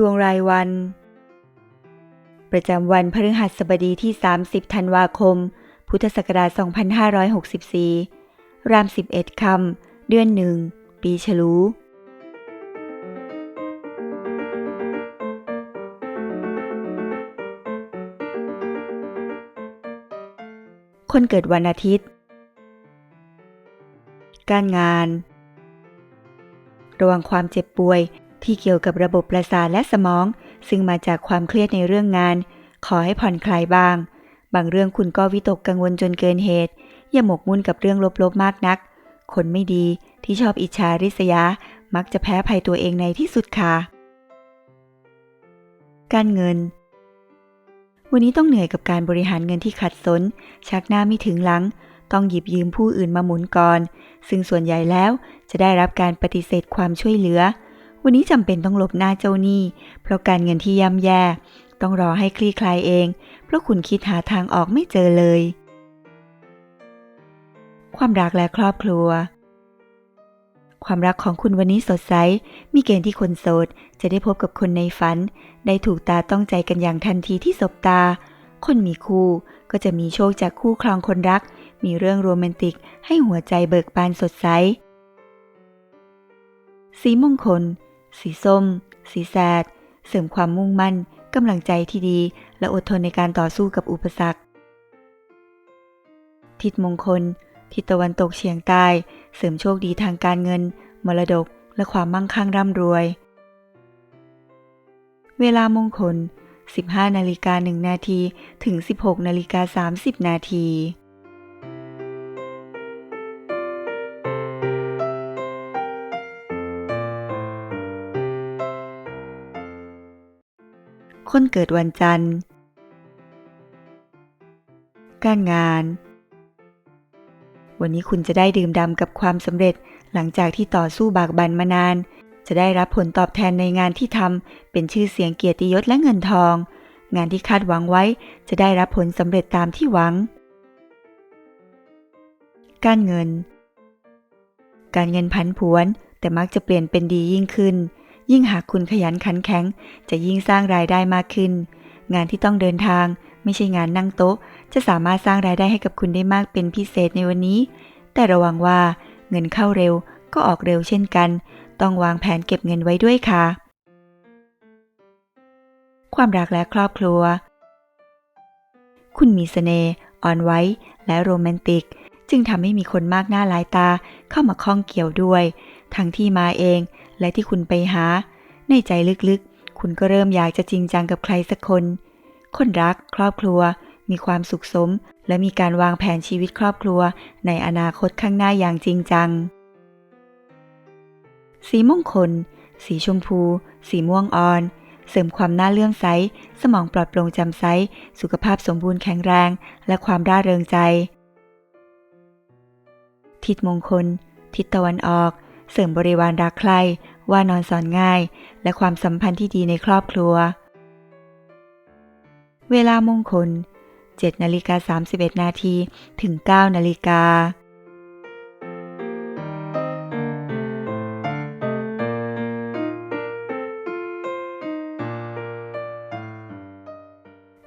ดวงรายวัน ประจำวันพฤหัสบดีที่ 30 ธันวาคม พุทธศักราช 2564 ราม 11 คำ เดือนหนึ่ง ปีฉลูคนเกิดวันอาทิตย์ การงาน ระวังความเจ็บป่วย ที่เกี่ยวกับระบบประสาทและสมอง ซึ่งมาจากความเครียดในเรื่องงาน ขอให้ผ่อนคลายบ้าง บางเรื่องคุณก็วิตกกังวลจนเกินเหตุ อย่าหมกมุ่นกับเรื่องลบๆมากนัก คนไม่ดีที่ชอบอิจฉาริษยา มักจะแพ้ภัยตัวเองในที่สุดค่ะ การเงิน วันนี้ต้องเหนื่อยกับการบริหารเงินที่ขัดสน ชักหน้าไม่ถึงหลัง ต้องหยิบยืมผู้อื่นมาหมุนก่อน ซึ่งส่วนใหญ่แล้วจะได้รับการปฏิเสธความช่วยเหลือ วันนี้จำเป็นต้องหลบหน้าเจ้าหนี้ เพราะการเงินที่ย่ำแย่ ต้องรอให้คลี่คลายเอง เพราะคุณคิดหาทางออกไม่เจอเลย ความรักและครอบครัว ความรักของคุณวันนี้สดใส มีเกณฑ์ที่คนโสด จะได้พบกับคนในฝัน ได้ถูกตาต้องใจกันอย่างทันทีที่สบตา คนมีคู่ก็จะมีโชคจากคู่ครองคนรัก มีเรื่องโรแมนติก ให้หัวใจเบิกบานสดใสสีมงคล สีส้ม สีแสด เสริมความมุ่งมั่น กำลังใจที่ดี และอดทนในการต่อสู้กับอุปสรรค ทิศมงคล ทิศตะวันตกเฉียงใต้ เสริมโชคดีทางการเงิน มรดก และความมั่งคั่งร่ำรวย เวลามงคล 15 นาฬิกา1นาที ถึง 16 นาฬิกา 30 นาที คนเกิดวันจันทร์ การงาน วันนี้คุณจะได้ดื่มด่ำกับความสำเร็จหลังจากที่ต่อสู้บากบั่นมานาน จะได้รับผลตอบแทนในงานที่ทำเป็นชื่อเสียงเกียรติยศและเงินทอง งานที่คาดหวังไว้จะได้รับผลสำเร็จตามที่หวัง การเงิน การเงินพันผวนแต่มักจะเปลี่ยนเป็นดียิ่งขึ้น ยิ่งหากคุณขยันขันแข็ง จะยิ่งสร้างรายได้มากขึ้น งานที่ต้องเดินทาง ไม่ใช่งานนั่งโต๊ะ จะสามารถสร้างรายได้ให้กับคุณได้มากเป็นพิเศษในวันนี้ แต่ระวังว่าเงินเข้าเร็วก็ออกเร็วเช่นกัน ต้องวางแผนเก็บเงินไว้ด้วยค่ะ ความรักและครอบครัว คุณมีเสน่ห์อ่อนไหวและโรแมนติก จึงทำให้มีคนมากหน้าหลายตาเข้ามาข้องเกี่ยวด้วย ทั้งที่มาเอง และที่คุณไปหา ในใจลึกๆ คุณก็เริ่มอยากจะจริงจังกับใครสักคน คนรักครอบครัว มีความสุขสม และมีการวางแผนชีวิตครอบครัว ในอนาคตข้างหน้าอย่างจริงจัง สีมงคล สีชมพู สีม่วงอ่อน เสริมความน่าเลื่อมใส สมองปลอดโปร่งจ่มใส สุขภาพสมบูรณ์แข็งแรง และความร่าเริงใจ ทิศมงคล ทิศตะวันออก เสริมบริวารรักใคร่ว่านอนสอนง่าย และความสัมพันธ์ที่ดีในครอบครัว เวลามงคล 7นาฬิกา31 นาทีถึง 9นาฬิกา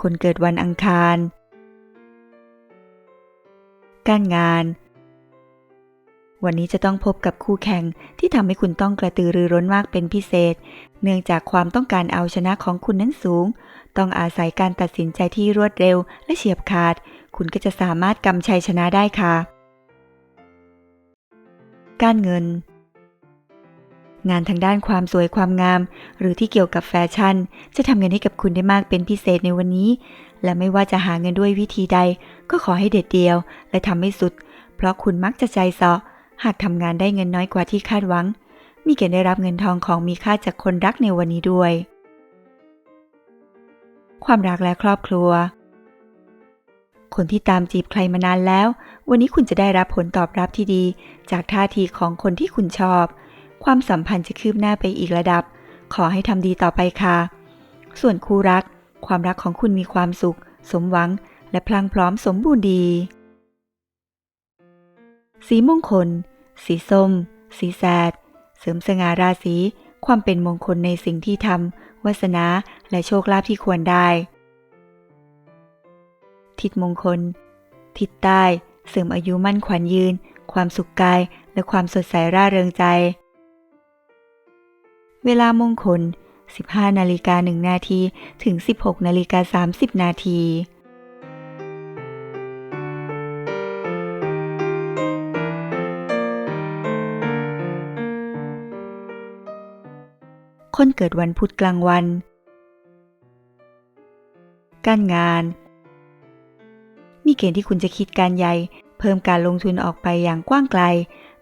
คนเกิดวันอังคาร การงาน วันนี้จะต้องพบกับคู่แข่งที่ทำให้คุณต้องกระตือรือร้นมากเป็นพิเศษ เนื่องจากความต้องการเอาชนะของคุณนั้นสูง ต้องอาศัยการตัดสินใจที่รวดเร็วและเฉียบขาด คุณก็จะสามารถกำชัยชนะได้ค่ะ การเงิน งานทางด้านความสวยความงาม หรือที่เกี่ยวกับแฟชั่น จะทำเงินให้กับคุณได้มากเป็นพิเศษในวันนี้ และไม่ว่าจะหาเงินด้วยวิธีใด ก็ขอให้เด็ดเดียว และทำให้สุด เพราะคุณมักจะใจเสาะ หากทำงานได้เงินน้อยกว่าที่คาดหวัง มีเกณฑ์ได้รับเงินทองของมีค่าจากคนรักในวันนี้ด้วย ความรักและครอบครัว คนที่ตามจีบใครมานานแล้ว วันนี้คุณจะได้รับผลตอบรับที่ดี จากท่าทีของคนที่คุณชอบ ความสัมพันธ์จะคืบหน้าไปอีกระดับ ขอให้ทำดีต่อไปค่ะ ส่วนคู่รัก ความรักของคุณมีความสุข สมหวัง และพลังพร้อมสมบูรณ์ดี สีมงคล สีส้ม สีแสด เสริมสง่าราศี ความเป็นมงคลในสิ่งที่ทำวาสนาและโชคลาภที่ควรได้ ทิศมงคล ทิศใต้ เสริมอายุมั่นขวัญยืน ความสุขกาย และความสดใสร่าเริงใจ เวลามงคล 15นาฬิกา1นาทีถึง 16นาฬิกา30นาที คนเกิดวันพุธกลางวัน การงาน มีเกณฑ์ที่คุณจะคิดการใหญ่ เพิ่มการลงทุนออกไปอย่างกว้างไกล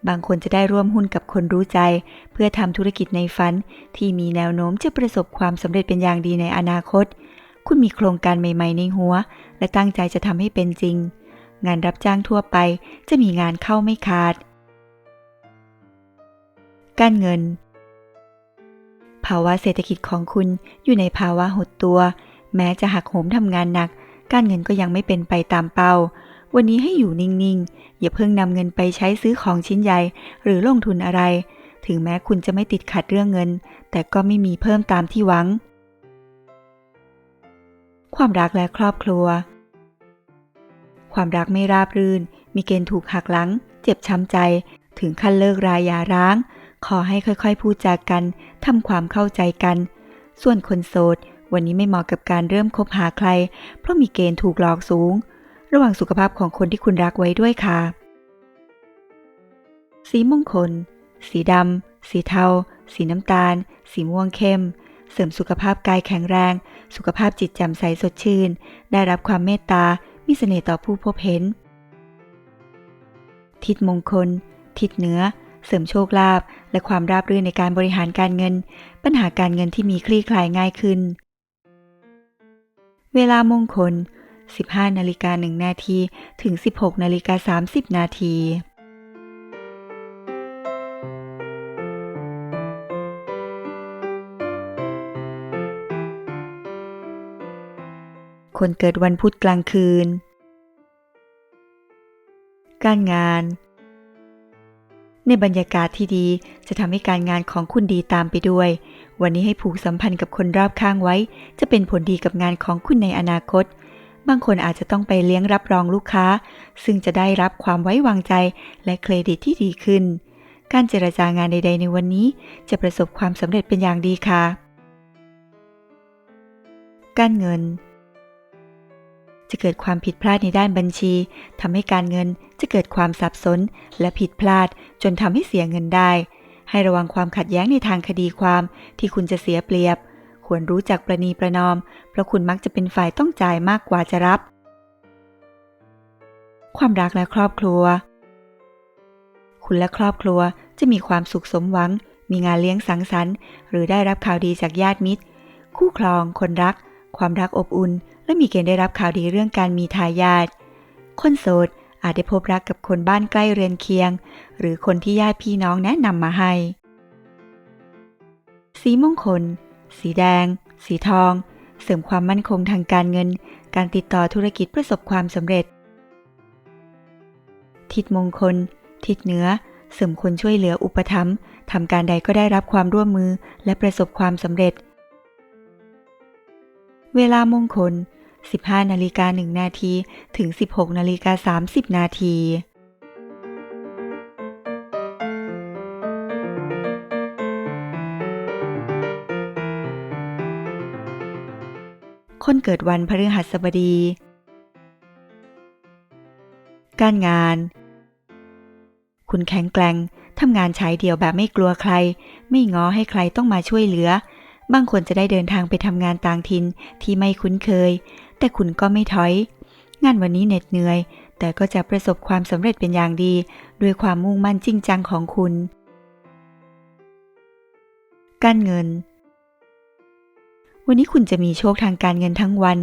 บางคนจะได้ร่วมหุ้นกับคนรู้ใจ เพื่อทำธุรกิจในฝัน ที่มีแนวโน้มจะประสบความสำเร็จเป็นอย่างดีในอนาคต คุณมีโครงการใหม่ๆในหัว และตั้งใจจะทำให้เป็นจริง งานรับจ้างทั่วไปจะมีงานเข้าไม่ขาดการเงิน ภาวะเศรษฐกิจของคุณอยู่ในภาวะหดตัว แม้จะหักโหมทำงานหนัก การเงินก็ยังไม่เป็นไปตามเป้า วันนี้ให้อยู่นิ่งๆ อย่าเพิ่งนำเงินไปใช้ซื้อของชิ้นใหญ่ หรือลงทุนอะไร ถึงแม้คุณจะไม่ติดขัดเรื่องเงิน แต่ก็ไม่มีเพิ่มตามที่หวัง ความรักและครอบครัว ความรักไม่ราบรื่น มีเกณฑ์ถูกหักหลัง เจ็บช้ำใจ ถึงขั้นเลิกรายยาร้าง ขอให้ค่อยๆพูดจากันทำความเข้าใจกัน ส่วนคนโสด วันนี้ไม่เหมาะกับการเริ่มคบหาใคร เพราะมีเกณฑ์ถูกหลอกสูง ระวังสุขภาพของคนที่คุณรักไว้ด้วยค่ะ สีมงคล สีดำ สีเทา สีน้ำตาล สีม่วงเข้ม เสริมสุขภาพกายแข็งแรง สุขภาพจิตแจ่มใสสดชื่น ได้รับความเมตตา มีเสน่ห์ต่อผู้พบเห็น ทิศมงคล ทิศเหนือ เสริมโชคลาภและความราบรื่นในการบริหารการเงิน ปัญหาการเงินที่มีคลี่คลายง่ายขึ้น เวลามงคล 15 นาฬิกา1นาทีถึง 16 นาฬิกา 30 นาทีคนเกิดวันพุธกลางคืน การงาน ในบรรยากาศที่ดีจะทำให้การงานของคุณดีตามไปด้วย วันนี้ให้ผูกสัมพันธ์กับคนรอบข้างไว้ จะเป็นผลดีกับงานของคุณในอนาคต บางคนอาจจะต้องไปเลี้ยงรับรองลูกค้า ซึ่งจะได้รับความไว้วางใจและเครดิตที่ดีขึ้น การเจรจางานใด ๆ ในวันนี้จะประสบความสำเร็จเป็นอย่างดีค่ะ การเงิน จะเกิดความผิดพลาดในด้านบัญชีทำให้การเงินจะเกิดความสับสน และผิดพลาดจนทำให้เสียเงินได้ ให้ระวังความขัดแย้งในทางคดีความที่คุณจะเสียเปรียบ ควรรู้จักประนีประนอม เพราะคุณมักจะเป็นฝ่ายต้องจ่ายมากกว่าจะรับ ความรักและครอบครัว คุณและครอบครัวจะมีความสุขสมหวัง มีงานเลี้ยงสังสรรค์ หรือได้รับข่าวดีจากญาติมิตร คู่ครองคนรัก ความรักอบอุ่น และมีเกณฑ์ได้รับข่าวดีเรื่องการมีทายาท คนโสดอาจได้พบรักกับคนบ้านใกล้เรือนเคียง หรือคนที่ญาติพี่น้องแนะนำมาให้ สีมงคล สีแดง สีทอง เสริมความมั่นคงทางการเงิน การติดต่อธุรกิจประสบความสำเร็จ ทิศมงคล ทิศเหนือ เสริมคนช่วยเหลืออุปถัมภ์ทำการใดก็ได้รับความร่วมมือและประสบความสำเร็จ เวลามงคล 15นาฬิกา1นาทีถึง 16นาฬิกา30นาทีคนเกิดวันพฤหัสบดี การงาน คุณแข็งแกร่งทำงานใช้เดี่ยวแบบไม่กลัวใคร ไม่ง้อให้ใครต้องมาช่วยเหลือ บางคนจะได้เดินทางไปทำงานต่างถิ่นที่ไม่คุ้นเคย แต่คุณก็ไม่ถอย งานวันนี้เหน็ดเหนื่อย แต่ก็จะประสบความสำเร็จเป็นอย่างดี ด้วยความมุ่งมั่นจริงจังของคุณ การเงิน วันนี้คุณจะมีโชคทางการเงินทั้งวัน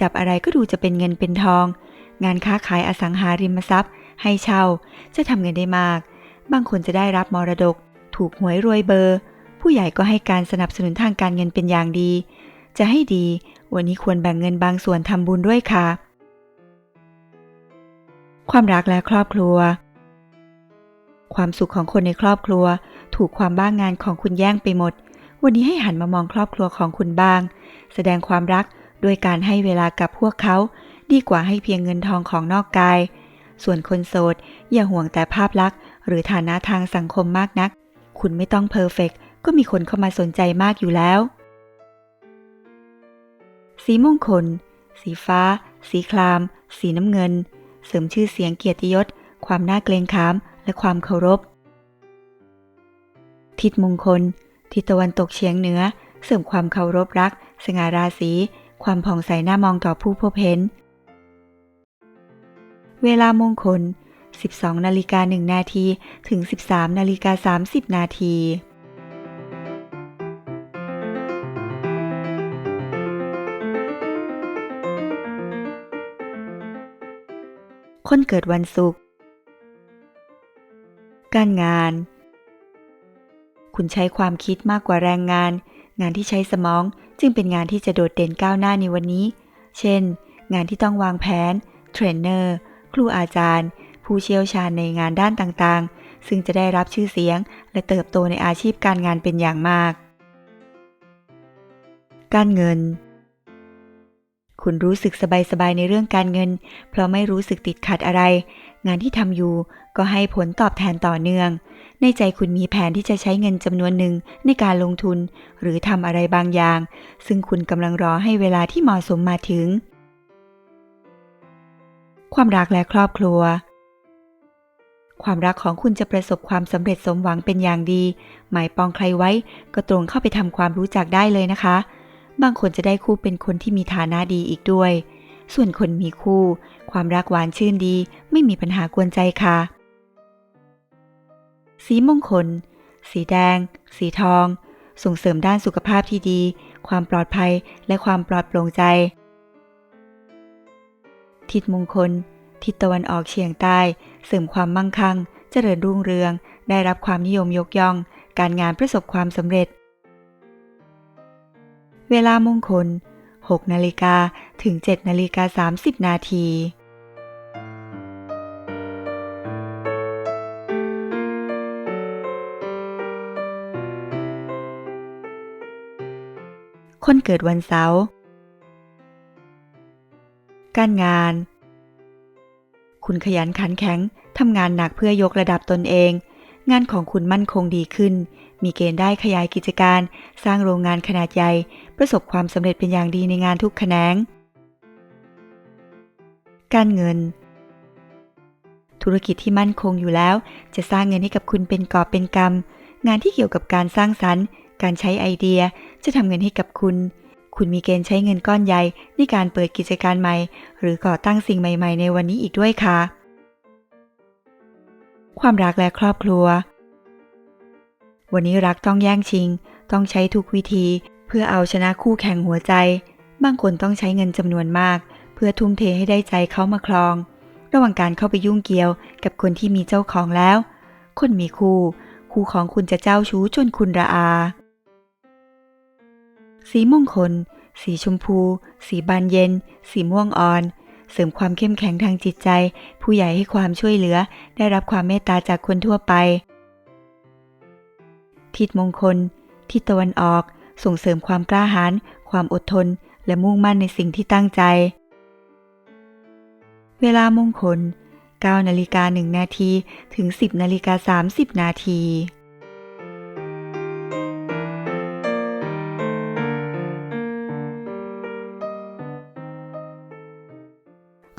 จับอะไรก็ดูจะเป็นเงินเป็นทอง งานค้าขายอสังหาริมทรัพย์ ให้เช่า จะทำเงินได้มาก บางคนจะได้รับมรดก ถูกหวยรวยเบอร์ ผู้ใหญ่ก็ให้การสนับสนุนทางการเงินเป็นอย่างดี จะให้ดี วันนี้ควรแบ่งเงินบางส่วนทำบุญด้วยค่ะ ความรักและครอบครัว ความสุขของคนในครอบครัว ถูกความบ้างงานของคุณแย่งไปหมด วันนี้ให้หันมามองครอบครัวของคุณบ้าง แสดงความรักโดยการให้เวลากับพวกเขา ดีกว่าให้เพียงเงินทองของนอกกาย ส่วนคนโสดอย่าห่วงแต่ภาพลักษณ์หรือฐานะทางสังคมมากนัก คุณไม่ต้องเพอร์เฟก ก็มีคนเข้ามาสนใจมากอยู่แล้ว สีมงคล สีฟ้า สีคราม สีน้ำเงิน เสริมชื่อเสียงเกียรติยศ ความน่าเกรงขาม และความเคารพ ทิศมงคล ทิศตะวันตกเฉียงเหนือ เสริมความเคารพรัก สง่าราศี ความผ่องใสหน้ามองต่อผู้พบเห็น เวลามงคล 12นาฬิกา1นาทีถึง 13นาฬิกา30นาที คนเกิดวันศุกร์ การงาน คุณใช้ความคิดมากกว่าแรงงาน งานที่ใช้สมองจึงเป็นงานที่จะโดดเด่นก้าวหน้าในวันนี้ เช่น งานที่ต้องวางแผน เทรนเนอร์ ครูอาจารย์ ผู้เชี่ยวชาญในงานด้านต่างๆ ซึ่งจะได้รับชื่อเสียง และเติบโตในอาชีพการงานเป็นอย่างมาก การเงิน คุณรู้สึกสบายๆในเรื่องการเงิน เพราะไม่รู้สึกติดขัดอะไร งานที่ทำอยู่ก็ให้ผลตอบแทนต่อเนื่อง ในใจคุณมีแผนที่จะใช้เงินจำนวนหนึ่งในการลงทุน หรือทำอะไรบางอย่าง ซึ่งคุณกำลังรอให้เวลาที่เหมาะสมมาถึง ความรักและครอบครัวความรักของคุณจะประสบความสำเร็จสมหวังเป็นอย่างดี หมายปองใครไว้ก็ตรงเข้าไปทำความรู้จักได้เลยนะคะ บางคนจะได้คู่เป็นคนที่มีฐานะดีอีกด้วย ส่วนคนมีคู่ ความรักหวานชื่นดี ไม่มีปัญหากวนใจค่ะ สีมงคล สีแดง สีทอง ส่งเสริมด้านสุขภาพที่ดี ความปลอดภัยและความปลอดโปร่งใจ ทิศมงคล ทิศตะวันออกเฉียงใต้ เสริมความมั่งคั่ง เจริญรุ่งเรือง ได้รับความนิยมยกย่อง การงานประสบความสำเร็จ เวลามงคล 6 นาฬิกาถึง 7 นาฬิกา 30 นาทีคนเกิดวันเสาร์ การงาน คุณขยันขันแข็ง ทำงานหนักเพื่อยกระดับตนเอง งานของคุณมั่นคงดีขึ้น มีเกณฑ์ได้ขยายกิจการ สร้างโรงงานขนาดใหญ่ ประสบความสำเร็จเป็นอย่างดีในงานทุกแขนง การเงิน ธุรกิจที่มั่นคงอยู่แล้ว จะสร้างเงินให้กับคุณเป็นกอบเป็นกำงานที่เกี่ยวกับการสร้างสรรค์ การใช้ไอเดีย จะทำเงินให้กับคุณ คุณมีเกณฑ์ใช้เงินก้อนใหญ่ในการเปิดกิจการใหม่ หรือก่อตั้งสิ่งใหม่ ๆ ในวันนี้อีกด้วยค่ะ ความรักและครอบครัว วันนี้รักต้องแย่งชิง ต้องใช้ทุกวิธี เพื่อเอาชนะคู่แข่งหัวใจ บางคนต้องใช้เงินจำนวนมาก เพื่อทุ่มเทให้ได้ใจเขามาครอง ระหว่างการเข้าไปยุ่งเกี่ยว กับคนที่มีเจ้าของแล้ว คนมีคู่ คู่ของคุณจะเจ้าชู้จนคุณระอา สีมงคล สีชมพู สีบานเย็น สีม่วงอ่อน เสริมความเข้มแข็งทางจิตใจ ผู้ใหญ่ให้ความช่วยเหลือ ได้รับความเมตตาจากคนทั่วไป ทิศมงคล ทิศตะวันออก ส่งเสริมความกล้าหาญ ความอดทน และมุ่งมั่นในสิ่งที่ตั้งใจ เวลามงคล9นาฬิกา1นาทีถึง 10นาฬิกา30นาที